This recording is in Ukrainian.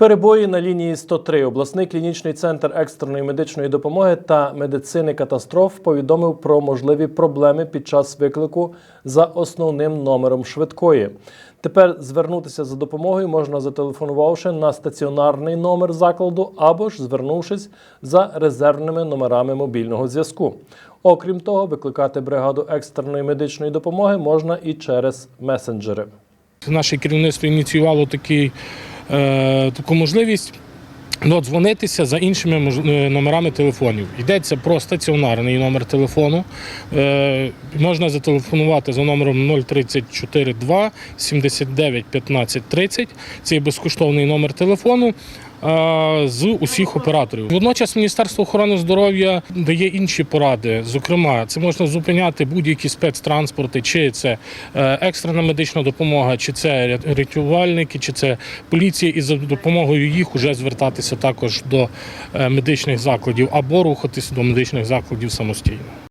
Перебої на лінії 103. Обласний клінічний центр екстреної медичної допомоги та медицини катастроф повідомив про можливі проблеми під час виклику за основним номером швидкої. Тепер звернутися за допомогою можна зателефонувавши на стаціонарний номер закладу або ж звернувшись за резервними номерами мобільного зв'язку. Окрім того, викликати бригаду екстреної медичної допомоги можна і через месенджери. Наше керівництво ініціювало такий, таку можливість додзвонитися за іншими е, номерами телефонів. Йдеться про стаціонарний номер телефону. Е, можна зателефонувати за номером 0342 79 15 30. Це безкоштовний номер телефону. Е, З усіх операторів водночас Міністерство охорони здоров'я дає інші поради. Зокрема, це можна зупиняти будь-які спецтранспорти, чи це е, екстрена медична допомога, чи це рятувальники, чи це поліція, і за допомогою їх уже звертатися також до е, медичних закладів або рухатися до медичних закладів самостійно.